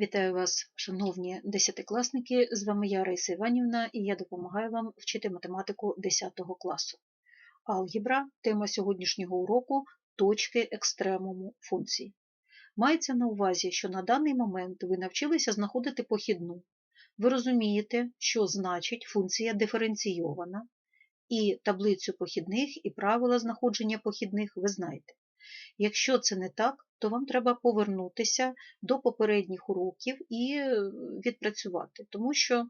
Вітаю вас, шановні десятикласники! З вами я, Раїса Іванівна, і я допомагаю вам вчити математику 10 класу. Алгебра тема сьогоднішнього уроку точки екстремуму функцій. Мається на увазі, що на даний момент ви навчилися знаходити похідну. Ви розумієте, що значить функція диференційована, і таблицю похідних і правила знаходження похідних ви знаєте. Якщо це не так, то вам треба повернутися до попередніх уроків і е, відпрацювати, тому що е,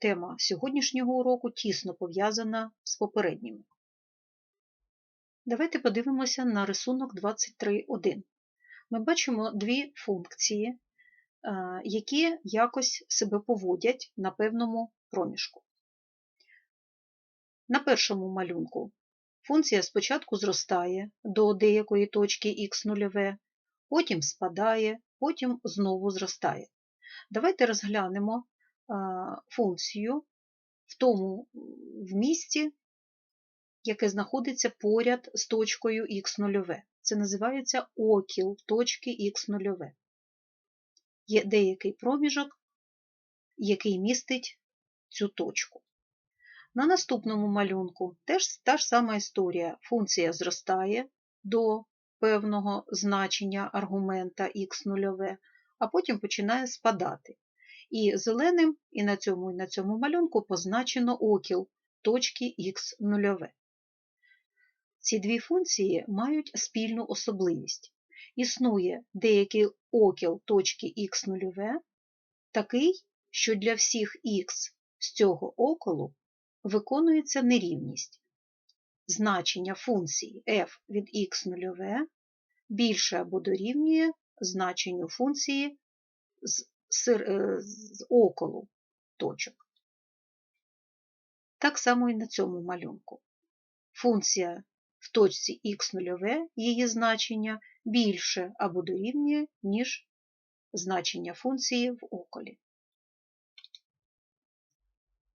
тема сьогоднішнього уроку тісно пов'язана з попередніми. Давайте подивимося на рисунок 23.1. Ми бачимо дві функції, е, які якось себе поводять на певному проміжку. На першому малюнку Функція спочатку зростає до деякої точки х нульове, потім спадає, потім знову зростає. Давайте розглянемо функцію в тому в місці, яке знаходиться поряд з точкою х нульове. Це називається окіл точки х нульове. Є деякий проміжок, який містить цю точку. На наступному малюнку теж та ж сама історія. Функція зростає до певного значення аргумента х0, а потім починає спадати. І зеленим і на цьому і на цьому малюнку позначено окіл точки х0. Ці дві функції мають спільну особливість. Існує деякий окіл точки х0, такий, що для всіх х з цього околу виконується нерівність. Значення функції f від x нульове більше або дорівнює значенню функції з, е, з околу точок. Так само і на цьому малюнку. Функція в точці х нульове, її значення більше або дорівнює, ніж значення функції в околі.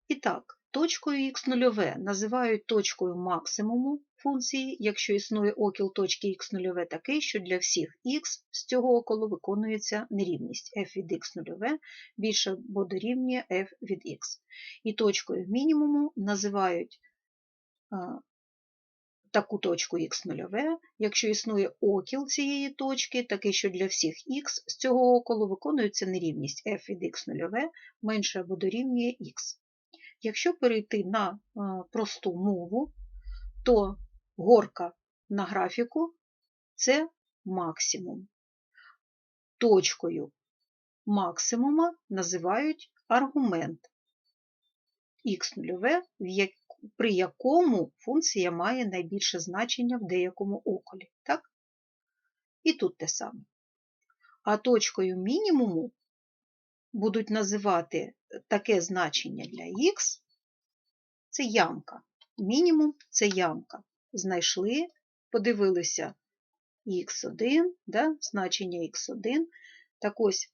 І так, Точкою х0 називають точкою максимуму функції, якщо існує окіл точки х0 такий, що для всіх х з цього околу виконується нерівність f від х0 більше або дорівнює f від x. І точкою мінімуму називають таку точку х0, якщо існує окіл цієї точки, такий, що для всіх х з цього околу виконується нерівність f від х0 менше або дорівнює х. Якщо перейти на е, просту мову, то горка на графіку це максимум. Точкою максимума називають аргумент х0, при якому функція має найбільше значення в деякому околі. Так? І тут те саме. А точкою мінімуму будуть називати таке значення для х це ямка. Мінімум це ямка. Знайшли, подивилися х1, да, значення х1. Так ось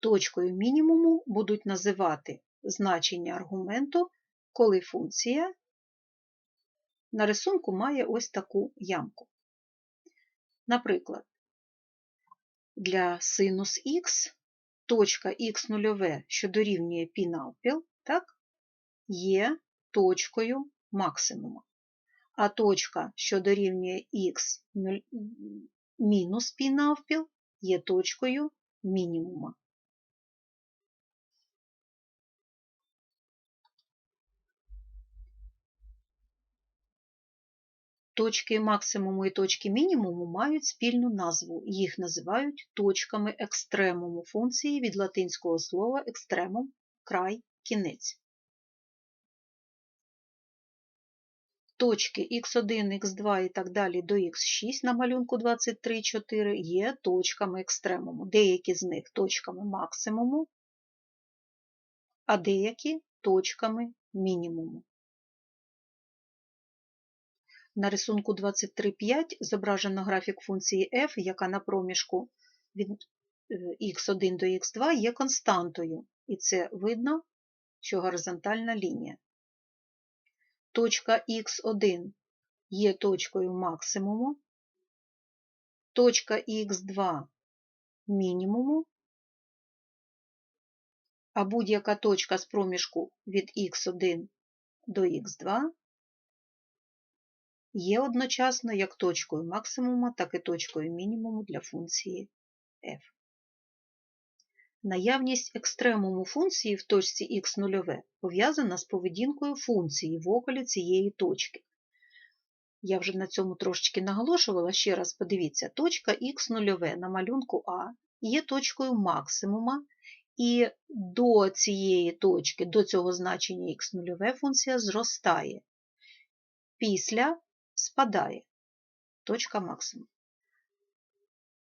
точкою мінімуму будуть називати значення аргументу, коли функція на рисунку має ось таку ямку. Наприклад, для синус х точка х0, що дорівнює π навпіл, так, є точкою максимума. А точка, що дорівнює х мінус π навпіл, є точкою мінімума. Точки максимуму і точки мінімуму мають спільну назву. Їх називають точками екстремуму функції від латинського слова екстремум край, кінець. Точки х1, х2 і так далі до х6 на малюнку 23,4 є точками екстремуму. Деякі з них точками максимуму, а деякі точками мінімуму. На рисунку 23.5 зображено графік функції f, яка на проміжку від x1 е, до x2 є константою, і це видно, що горизонтальна лінія. Точка х1 є точкою максимуму, точка х2 мінімуму, а будь-яка точка з проміжку від х1 до х2 є одночасно як точкою максимума, так і точкою мінімуму для функції f. Наявність екстремуму функції в точці х0 пов'язана з поведінкою функції в околі цієї точки. Я вже на цьому трошечки наголошувала, ще раз подивіться, точка х0 на малюнку А є точкою максимума, і до цієї точки, до цього значення х0 функція зростає. Після спадає точка максимум.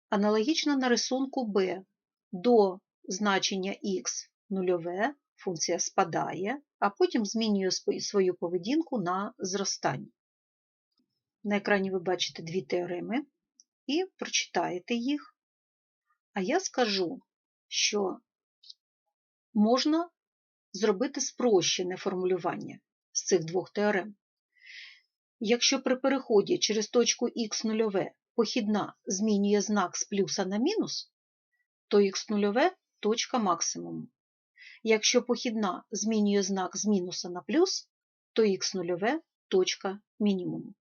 Аналогічно на рисунку Б до значення х нульове функція спадає, а потім змінює свою поведінку на зростання. На екрані ви бачите дві теореми і прочитаєте їх. А я скажу, що можна зробити спрощене формулювання з цих двох теорем. Якщо при переході через точку х нульове похідна змінює знак з плюса на мінус, то х нульове точка максимуму. Якщо похідна змінює знак з мінуса на плюс, то х нульове точка мінімуму.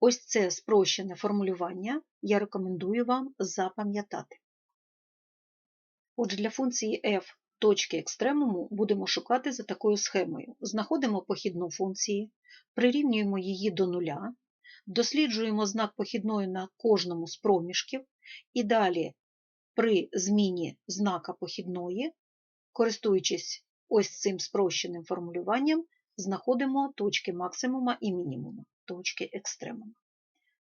Ось це спрощене формулювання я рекомендую вам запам'ятати. Отже, для функції f точки екстремуму будемо шукати за такою схемою. Знаходимо похідну функції, прирівнюємо її до нуля, досліджуємо знак похідної на кожному з проміжків і далі при зміні знака похідної, користуючись ось цим спрощеним формулюванням, знаходимо точки максимума і мінімума, точки екстремума.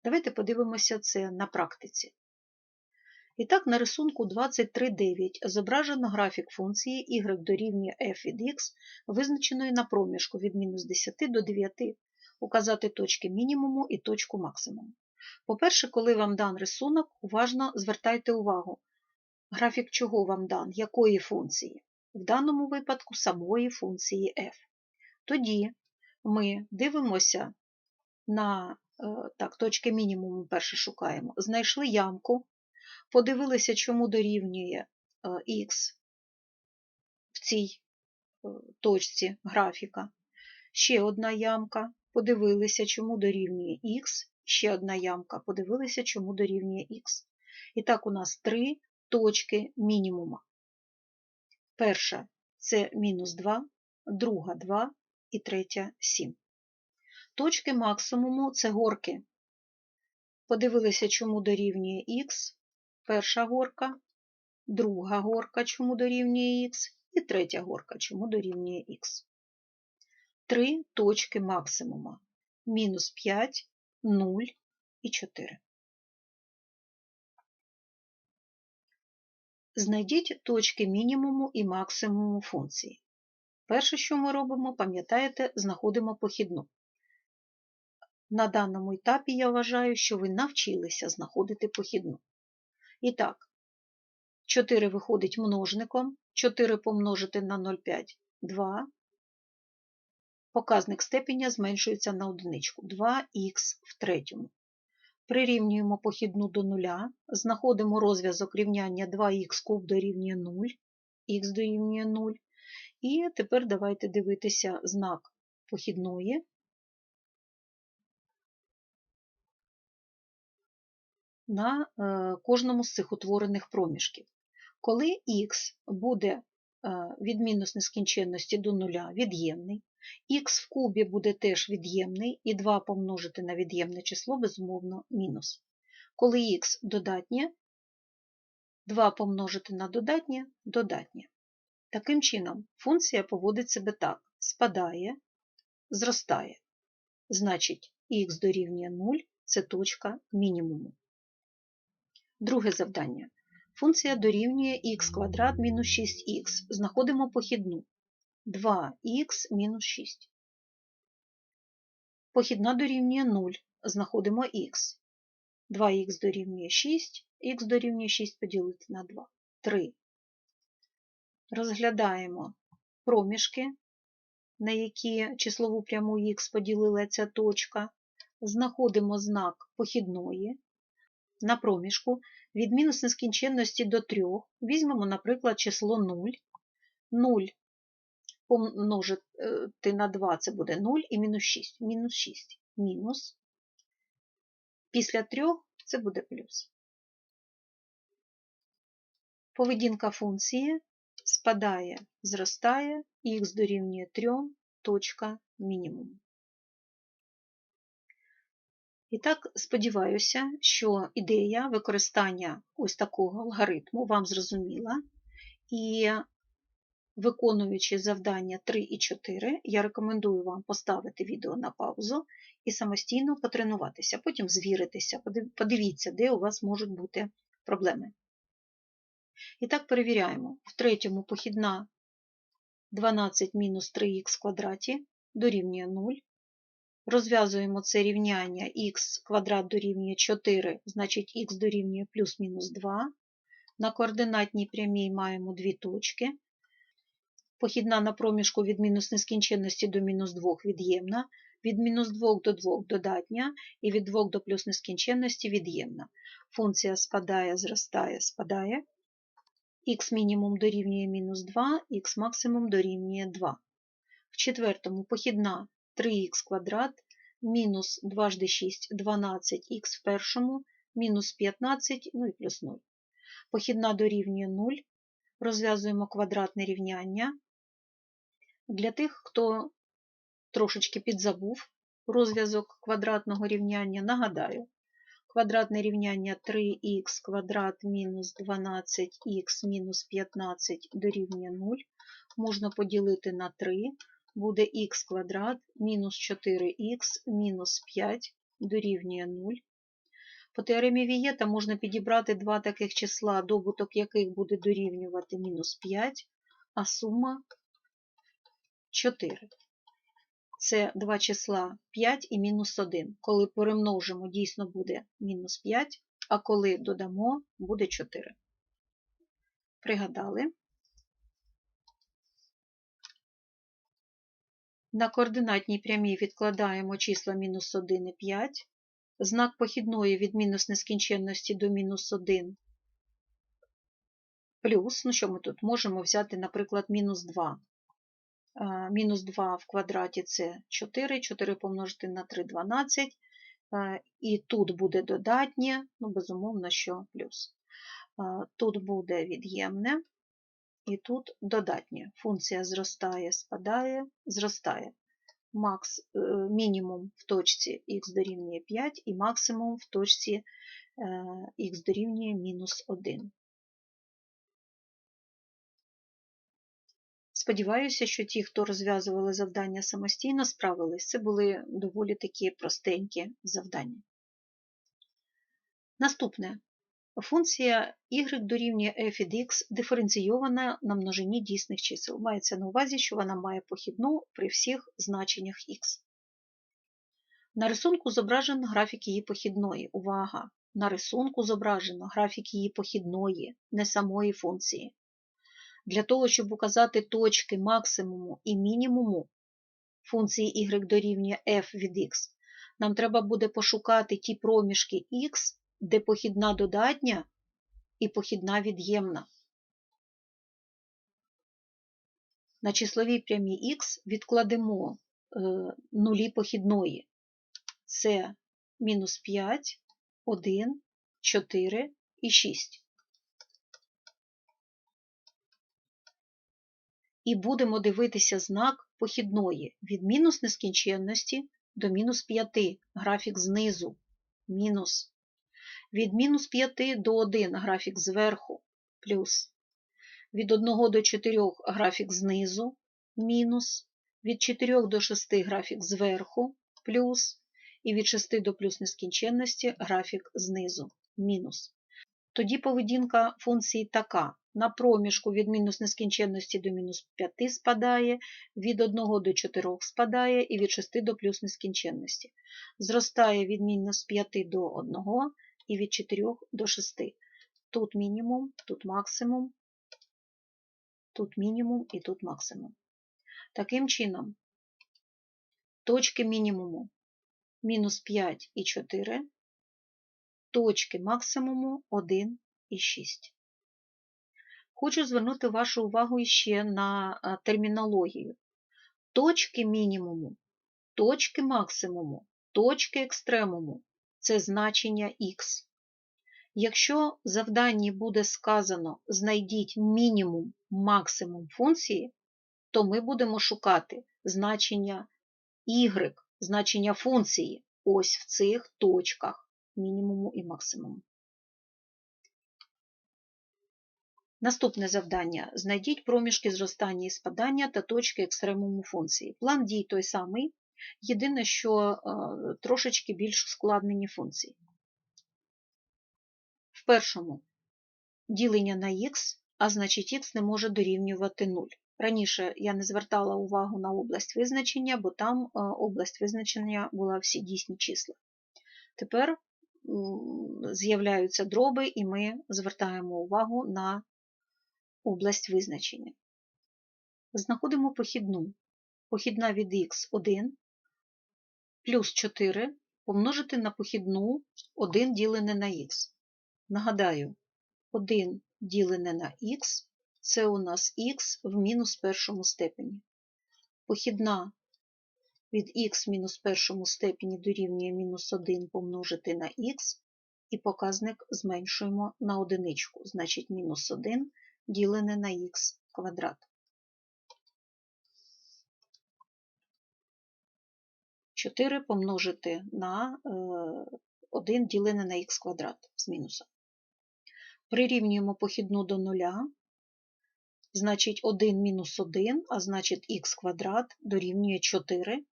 Давайте подивимося це на практиці. І так, на рисунку 23.9 зображено графік функції y дорівнює f від x, визначеної на проміжку від мінус 10 до 9, указати точки мінімуму і точку максимуму. По-перше, коли вам дан рисунок, уважно звертайте увагу, графік чого вам дан, якої функції? В даному випадку самої функції f. Тоді ми дивимося на е, так, точки мінімуму перше шукаємо. Знайшли ямку, подивилися, чому дорівнює е, х в цій е, точці графіка. Ще одна ямка, подивилися, чому дорівнює х, ще одна ямка, подивилися, чому дорівнює х. І так, у нас три точки мінімума. Перша це мінус 2, друга 2 і третя 7. Точки максимуму це горки. Подивилися, чому дорівнює х, перша горка, друга горка, чому дорівнює х, і третя горка, чому дорівнює х. Три точки максимума мінус 5, 0 і 4. Знайдіть точки мінімуму і максимуму функції. Перше, що ми робимо, пам'ятаєте, знаходимо похідну. На даному етапі я вважаю, що ви навчилися знаходити похідну. І так, 4 виходить множником, 4 помножити на 0,5 2. Показник степеня зменшується на одиничку 2х в третьому. Прирівнюємо похідну до нуля, знаходимо розв'язок рівняння 2х куб дорівнює 0, х дорівнює 0. І тепер давайте дивитися знак похідної. На е, кожному з цих утворених проміжків. Коли х буде е, від мінус нескінченності до нуля від'ємний, х в кубі буде теж від'ємний, і 2 помножити на від'ємне число, безумовно, мінус. Коли х додатнє, 2 помножити на додатнє додатнє. Таким чином, функція поводить себе так: спадає, зростає. Значить, х дорівнює 0 це точка мінімуму. Друге завдання. Функція дорівнює х квадрат мінус 6х. Знаходимо похідну 2х мінус 6. Похідна дорівнює 0. Знаходимо х. 2х дорівнює 6, х дорівнює 6 поділити на 2. 3. Розглядаємо проміжки, на які числову пряму х поділила ця точка. Знаходимо знак похідної. На проміжку від мінус нескінченності до 3 візьмемо, наприклад, число 0. 0 помножити на 2 це буде 0 і мінус 6. Мінус 6. Мінус. Після 3 це буде плюс. Поведінка функції спадає, зростає, х дорівнює 3, точка мінімум. І так, сподіваюся, що ідея використання ось такого алгоритму вам зрозуміла. І виконуючи завдання 3 і 4, я рекомендую вам поставити відео на паузу і самостійно потренуватися, потім звіритися, подивіться, де у вас можуть бути проблеми. І так перевіряємо. В третьому похідна 12 мінус 3х квадраті дорівнює 0. Розв'язуємо це рівняння х квадрат дорівнює 4, значить х дорівнює плюс-мінус 2. На координатній прямій маємо дві точки. Похідна на проміжку від мінус нескінченності до мінус 2 від'ємна, від мінус 2 до 2 додатня і від 2 до плюс нескінченності від'ємна. Функція спадає, зростає, спадає. х мінімум дорівнює мінус 2, х максимум дорівнює 2. В четвертому похідна 3х квадрат мінус 2 жди 6 12х в першому, мінус 15, ну і плюс 0. Похідна дорівнює 0. Розв'язуємо квадратне рівняння. Для тих, хто трошечки підзабув розв'язок квадратного рівняння, нагадаю, квадратне рівняння 3х квадрат мінус 12х мінус 15 дорівнює 0 можна поділити на 3, буде х квадрат мінус 4х мінус 5 дорівнює 0. По теоремі Вієта можна підібрати два таких числа, добуток яких буде дорівнювати мінус 5, а сума 4. Це два числа 5 і мінус 1. Коли перемножимо, дійсно буде мінус 5, а коли додамо, буде 4. Пригадали. На координатній прямій відкладаємо числа мінус 1 і 5. Знак похідної від мінус нескінченності до мінус 1 плюс, ну що ми тут можемо взяти, наприклад, мінус 2. Мінус 2 в квадраті це 4, 4 помножити на 3 12. І тут буде додатнє, ну, безумовно, що плюс. Тут буде від'ємне, і тут додатнє. Функція зростає, спадає, зростає. Макс, е, Мінімум в точці х дорівнює 5 і максимум в точці х дорівнює мінус 1. Сподіваюся, що ті, хто розв'язували завдання самостійно, справились. Це були доволі такі простенькі завдання. Наступне. Функція y дорівнює f від x диференційована на множині дійсних чисел. Мається на увазі, що вона має похідну при всіх значеннях x. На рисунку зображено графік її похідної. Увага! На рисунку зображено графік її похідної, не самої функції. Для того, щоб указати точки максимуму і мінімуму функції y дорівнює f від x, нам треба буде пошукати ті проміжки x, де похідна додатня і похідна від'ємна. На числовій прямій х відкладемо е, нулі похідної. Це мінус 5, 1, 4 і 6. і будемо дивитися знак похідної від мінус нескінченності до мінус 5 графік знизу, мінус. Від мінус 5 до 1 графік зверху, плюс. Від 1 до 4 графік знизу, мінус. Від 4 до 6 графік зверху, плюс. І від 6 до плюс нескінченності графік знизу, мінус. Тоді поведінка функції така. На проміжку від мінус нескінченності до мінус 5 спадає, від 1 до 4 спадає і від 6 до плюс нескінченності. Зростає від мінус 5 до 1 і від 4 до 6. Тут мінімум, тут максимум, тут мінімум і тут максимум. Таким чином, точки мінімуму мінус 5 і 4 точки максимуму 1 і 6. Хочу звернути вашу увагу іще на термінологію. Точки мінімуму, точки максимуму, точки екстремуму це значення х. Якщо в завданні буде сказано знайдіть мінімум максимум функції, то ми будемо шукати значення y, значення функції ось в цих точках мінімуму і максимуму. Наступне завдання. Знайдіть проміжки зростання і спадання та точки екстремуму функції. План дій той самий, єдине, що е, трошечки більш ускладнені функції. В першому ділення на х, а значить х не може дорівнювати 0. Раніше я не звертала увагу на область визначення, бо там е, область визначення була всі дійсні числа. Тепер з'являються дроби, і ми звертаємо увагу на область визначення. Знаходимо похідну. Похідна від х1 плюс 4 помножити на похідну 1 ділене на х. Нагадаю, 1 ділене на х це у нас х в мінус першому степені. Похідна від х мінус першому степені дорівнює мінус 1 помножити на х, і показник зменшуємо на одиничку, значить мінус 1 ділене на х квадрат. 4 помножити на 1 е, ділене на х квадрат з мінусом. Прирівнюємо похідну до нуля, значить 1 мінус 1, а значить х квадрат дорівнює 4,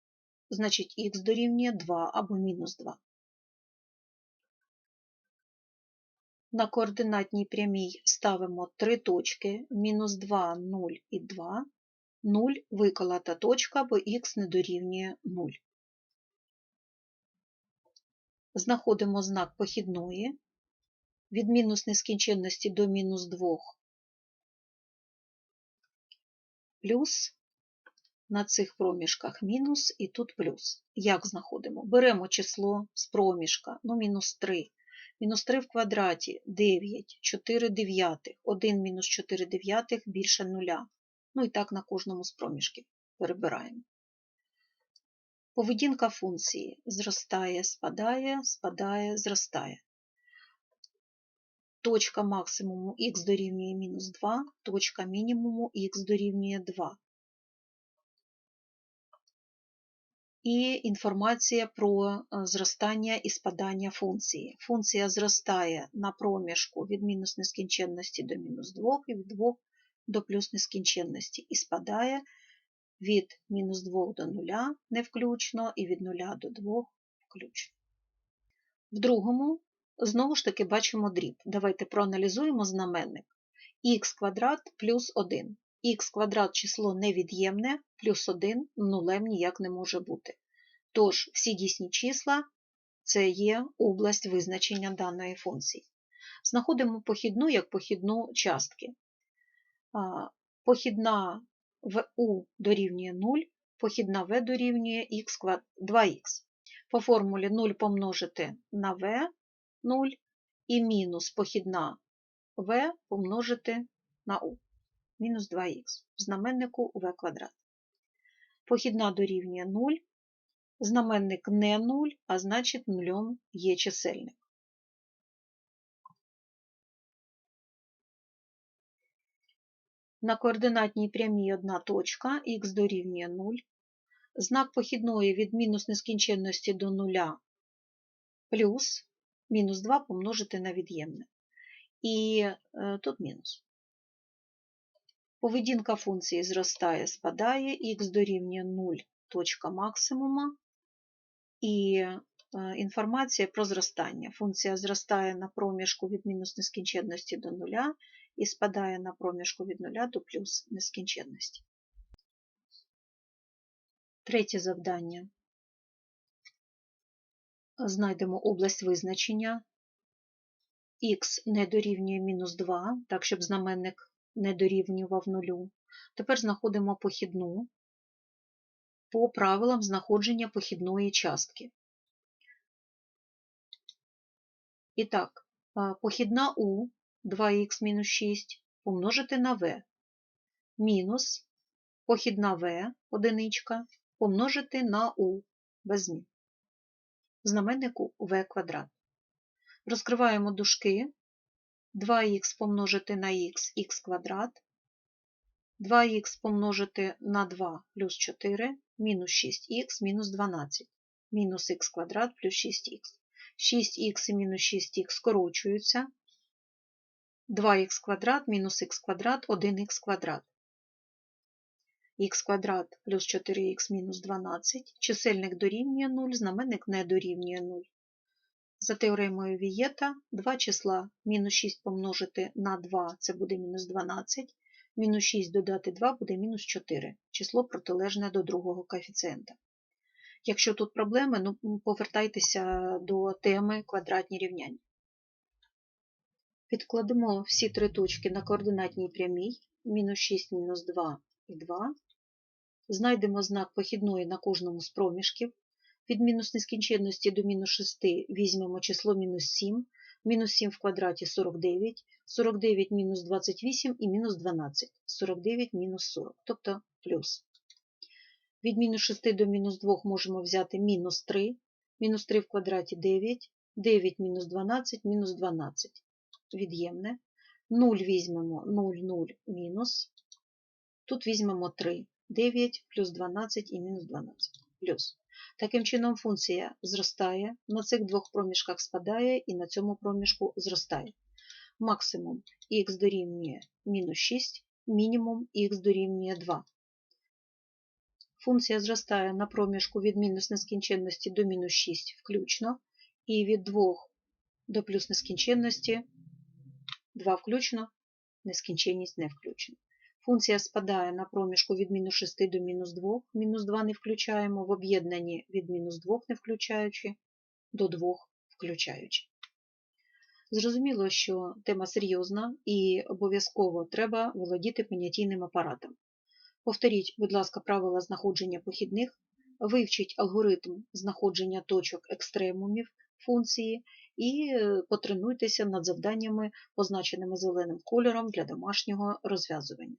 значить х дорівнює 2 або мінус 2. На координатній прямій ставимо три точки мінус 2, 0 і 2. 0 виколота точка, бо х не дорівнює 0. Знаходимо знак похідної від мінус нескінченності до мінус 2 плюс на цих проміжках мінус і тут плюс. Як знаходимо? Беремо число з проміжка, ну мінус 3. Мінус 3 в квадраті 9, 4 дев'ятих, 1 мінус 4 дев'ятих більше нуля. Ну і так на кожному з проміжків перебираємо. Поведінка функції зростає, спадає, спадає, зростає. Точка максимуму х дорівнює мінус 2, точка мінімуму х дорівнює 2. і інформація про е, зростання і спадання функції. Функція зростає на проміжку від мінус нескінченності до мінус 2 і від 2 до плюс нескінченності, і спадає від мінус 2 до 0 не включно, і від 0 до 2 включно. В другому, знову ж таки, бачимо дріб. Давайте проаналізуємо знаменник х квадрат плюс 1 х квадрат число невід'ємне, плюс 1 нулем ніяк не може бути. Тож, всі дійсні числа це є область визначення даної функції. Знаходимо похідну як похідну частки. Похідна в u дорівнює 0, похідна v дорівнює x 2х. По формулі 0 помножити на v 0 і мінус похідна v помножити на u мінус 2х в знаменнику v квадрат. Похідна дорівнює 0, знаменник не 0, а значить нульом є чисельник. На координатній прямій одна точка х дорівнює 0, знак похідної від мінус нескінченності до 0 плюс мінус 2 помножити на від'ємне. І е, тут мінус. Поведінка функції зростає, спадає, х дорівнює 0 точка максимума, і е, інформація про зростання. Функція зростає на проміжку від мінус нескінченності до нуля і спадає на проміжку від нуля до плюс нескінченності. Третє завдання. Знайдемо область визначення. Х не дорівнює мінус 2, так, щоб знаменник не дорівнював нулю. Тепер знаходимо похідну по правилам знаходження похідної частки. І так, похідна у 2х мінус 6 помножити на v мінус похідна v одиничка помножити на u без змін. Знаменнику v квадрат. Розкриваємо дужки 2х помножити на х, х квадрат, 2х помножити на 2 плюс 4, мінус 6х мінус 12, мінус х квадрат плюс 6х. 6х і мінус 6х скорочуються. 2х квадрат мінус х квадрат 1х квадрат. х квадрат плюс 4х мінус 12. Чисельник дорівнює 0, знаменник не дорівнює 0. За теоремою Вієта два числа мінус 6 помножити на 2 це буде мінус 12, мінус 6 додати 2 буде мінус 4, число протилежне до другого коефіцієнта. Якщо тут проблеми, ну, повертайтеся до теми квадратні рівняння. Підкладемо всі три точки на координатній прямій, мінус 6, мінус 2 і 2. Знайдемо знак похідної на кожному з проміжків. Від мінус нескінченності до мінус 6 візьмемо число мінус 7, мінус 7 в квадраті 49, 49 мінус 28 і мінус 12, 49 мінус 40, тобто плюс. Від мінус 6 до мінус 2 можемо взяти мінус 3, мінус 3 в квадраті 9, 9 мінус 12, мінус 12, від'ємне. 0 візьмемо 0, 0, мінус. Тут візьмемо 3, 9 плюс 12 і мінус 12, плюс. Таким чином функція зростає, на цих двох проміжках спадає і на цьому проміжку зростає. Максимум х дорівнює мінус 6, мінімум х дорівнює 2. Функція зростає на проміжку від мінус нескінченності до мінус 6 включно, і від 2 до плюс нескінченності 2 включно, нескінченність не включена. Функція спадає на проміжку від мінус 6 до мінус 2, мінус 2 не включаємо, в об'єднанні від мінус 2 не включаючи, до 2 включаючи. Зрозуміло, що тема серйозна і обов'язково треба володіти понятійним апаратом. Повторіть, будь ласка, правила знаходження похідних, вивчіть алгоритм знаходження точок екстремумів функції і потренуйтеся над завданнями, позначеними зеленим кольором для домашнього розв'язування.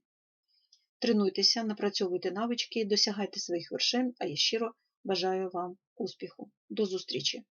Тренуйтеся, напрацьовуйте навички, досягайте своїх вершин, а я щиро бажаю вам успіху. До зустрічі!